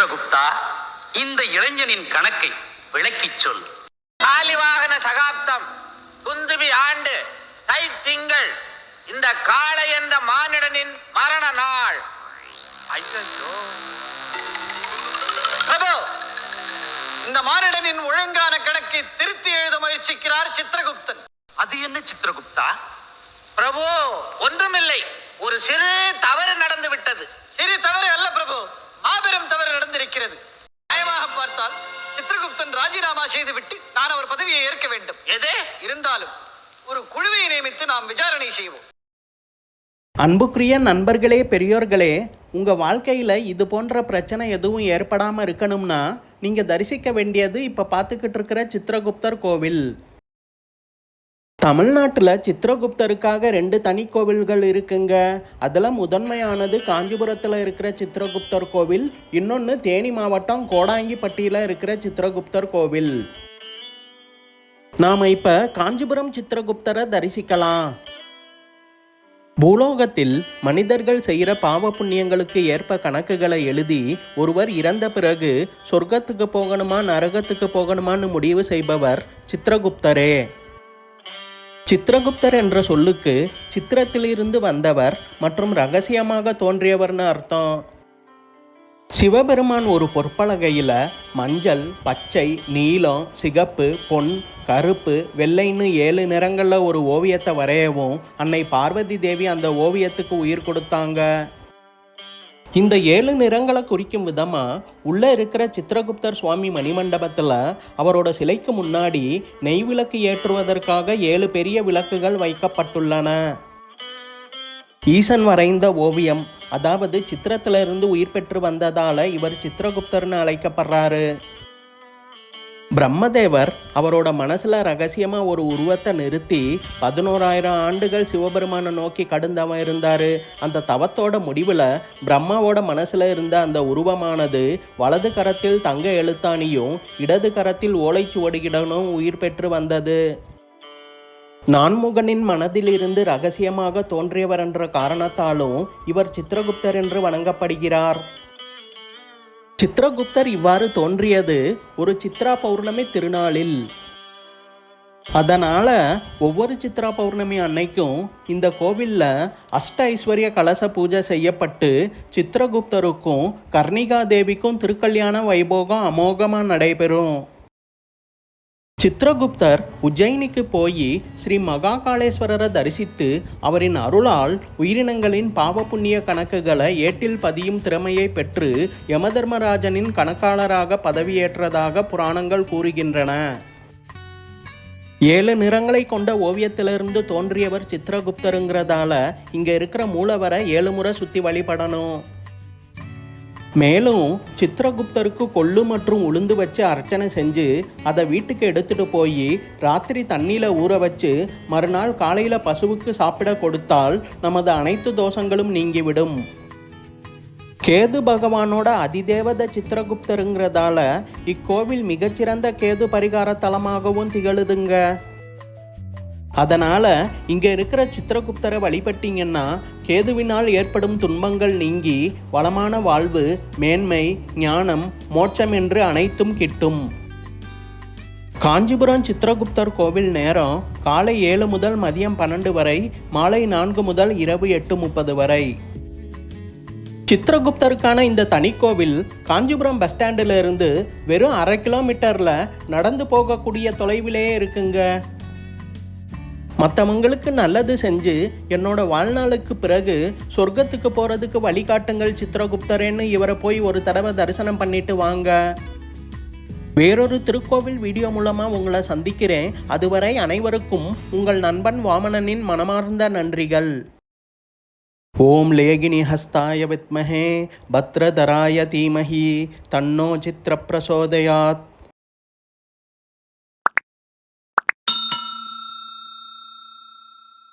சித்திரகுப்தா இந்த இளைஞனின் கணக்கை விளக்கிச் சொல். ஆலிவாகன சகாப்தம் குந்துபி ஆண்டு தை திங்கள் இந்த காளை என்ற மானிடனின் மரண நாள். பிரபு இந்த மானிடனின் ஒழுங்கான கணக்கை திருத்தி எழுத முயற்சிக்கிறார் சித்திரகுப்தன். அது என்ன சித்திரகுப்தா? பிரபு ஒன்றுமில்லை. ஒரு சிறு தவறு நடந்து விட்டது சிறு தவறு அல்ல பிரபு. மாபெரும் தவறு நடந்திருக்கிறது. நியாயமாக பார்த்தால் சித்திரகுப்தன் ராஜினாமா செய்துவிட்டு நான் அவர் பதவியை ஏற்க வேண்டும். எது? இருந்தாலும் ஒரு குழுவை நியமித்து நாம் விசாரணை செய்வோம். அன்புக்குரிய நண்பர்களே பெரியோர்களே உங்கள் வாழ்க்கையில் இது போன்ற பிரச்சனை எதுவும் ஏற்படாமல் இருக்கணும்னா நீங்கள் தரிசிக்க வேண்டியது இப்போ பார்த்துக்கிட்டு இருக்கிற சித்திரகுப்தர் கோவில். தமிழ்நாட்டில் சித்திரகுப்தருக்காக ரெண்டு தனி கோவில்கள் இருக்குங்க. அதில் முதன்மையானது காஞ்சிபுரத்தில் இருக்கிற சித்திரகுப்தர் கோவில் இன்னொன்று தேனி மாவட்டம் கோடாங்கிப்பட்டியில் இருக்கிற சித்திரகுப்தர் கோவில். நாம் இப்போ காஞ்சிபுரம் சித்திரகுப்தரை தரிசிக்கலாம். பூலோகத்தில் மனிதர்கள் செய்கிற பாவ புண்ணியங்களுக்கு ஏற்ப கணக்குகளை எழுதி ஒருவர் இறந்த பிறகு சொர்க்கத்துக்கு போகணுமா நரகத்துக்கு போகணுமான்னு முடிவு செய்பவர் சித்திரகுப்தரே. சித்திரகுப்தர் என்ற சொல்லுக்கு சித்திரத்திலிருந்து வந்தவர் மற்றும் ரகசியமாக தோன்றியவர்னு அர்த்தம். சிவபெருமான் ஒரு பொற்பலகையில் மஞ்சள் பச்சை நீலம் சிகப்பு பொன் கருப்பு வெள்ளைன்னு ஏழு நிறங்களில் ஒரு ஓவியத்தை வரையவும் அன்னை பார்வதி தேவி அந்த ஓவியத்துக்கு உயிர் கொடுத்தாங்க. இந்த ஏழு நிறங்களை குறிக்கும் விதமாக உள்ளே இருக்கிற சித்திரகுப்தர் சுவாமி மணிமண்டபத்தில் அவரோட சிலைக்கு முன்னாடி நெய் விளக்கு ஏற்றுவதற்காக ஏழு பெரிய விளக்குகள் வைக்கப்பட்டுள்ளன. ஈசன் வரைந்த ஓவியம் அதாவது சித்திரத்திலிருந்து உயிர் பெற்று வந்ததால் இவர் சித்திரகுப்தர்னு அழைக்கப்படுறாரு. பிரம்மதேவர் அவரோட மனசுல ரகசியமா ஒரு உருவத்தை நிறுத்தி பதினோராயிரம் ஆண்டுகள் சிவபெருமானை நோக்கி கடுந்தவன் இருந்தாரு. அந்த தவத்தோட முடிவுல பிரம்மாவோட மனசுல இருந்த அந்த உருவமானது வலது கரத்தில் தங்க எழுத்தாணியும் இடது கரத்தில் ஓலைச்சுவடுகிடனும் உயிர் பெற்று வந்தது. நான்முகனின் மனதிலிருந்து ரகசியமாக தோன்றியவர் என்ற காரணத்தாலும் இவர் சித்திரகுப்தர் என்று வணங்கப்படுகிறார். சித்திரகுப்தர் இவ்வாறு தோன்றியது ஒரு சித்ரா பௌர்ணமி திருநாளில். அதனால் ஒவ்வொரு சித்ரா பௌர்ணமி அன்னைக்கும் இந்த கோவிலில் அஷ்ட ஐஸ்வர்ய கலச பூஜை செய்யப்பட்டு சித்திரகுப்தருக்கும் கர்ணிகா தேவிக்கும் திருக்கல்யாண வைபோகம் அமோகமாக நடைபெறும். சித்திரகுப்தர் உஜ்ஜயினிக்கு போய் ஸ்ரீ மகாகாளேஸ்வரரை தரிசித்து அவரின் அருளால் உயிரினங்களின் பாவ புண்ணிய கணக்குகளை ஏட்டில் பதியும் திறமையை பெற்று யமதர்மராஜனின் கணக்காளராக பதவியேற்றதாக புராணங்கள் கூறுகின்றன. ஏழு நிறங்களை கொண்ட ஓவியத்திலிருந்து தோன்றியவர் சித்திரகுப்தருங்கிறதால இங்கே இருக்கிற மூலவரை ஏழு முறை சுற்றி வழிபடணும். மேலும் சித்திரகுப்தருக்கு கொள்ளு மற்றும் உளுந்து வச்சு அர்ச்சனை செஞ்சு அதை வீட்டுக்கு எடுத்துட்டு போய் ராத்திரி தண்ணியில் ஊற வச்சு மறுநாள் காலையில் பசுவுக்கு சாப்பிட கொடுத்தால் நமது அனைத்து தோஷங்களும் நீங்கிவிடும். கேது பகவானோட அதிதேவத சித்திரகுப்தருங்கிறதால இக்கோவில் மிகச்சிறந்த கேது பரிகார தலமாகவும் திகழுதுங்க. அதனால் இங்கே இருக்கிற சித்திரகுப்தரை வழிபட்டீங்கன்னா கேதுவினால் ஏற்படும் துன்பங்கள் நீங்கி வளமான வாழ்வு மேன்மை ஞானம் மோட்சம் என்று அனைத்தும் கிட்டும். காஞ்சிபுரம் சித்திரகுப்தர் கோவில் நேரம் காலை ஏழு முதல் மதியம் பன்னெண்டு வரை மாலை நான்கு முதல் இரவு எட்டு முப்பது வரை. சித்திரகுப்தருக்கான இந்த தனிக்கோவில் காஞ்சிபுரம் பஸ் ஸ்டாண்டில் இருந்து வெறும் அரை கிலோமீட்டரில் நடந்து போகக்கூடிய தொலைவிலேயே இருக்குங்க. மற்றவங்களுக்கு நல்லது செஞ்சு என்னோட வாழ்நாளுக்கு பிறகு சொர்க்கத்துக்கு போகிறதுக்கு வழிகாட்டுங்கள் சித்திரகுப்தரேன்னு இவரை போய் ஒரு தடவை தரிசனம் பண்ணிட்டு வாங்க. வேறொரு திருக்கோவில் வீடியோ மூலமாக உங்களை சந்திக்கிறேன். அதுவரை அனைவருக்கும் உங்கள் நண்பன் வாமனனின் மனமார்ந்த நன்றிகள். ஓம் லேகினி ஹஸ்தாய வித்மஹே பத்ரதராய தீமஹி தன்னோ சித்திர பிரசோதயாத்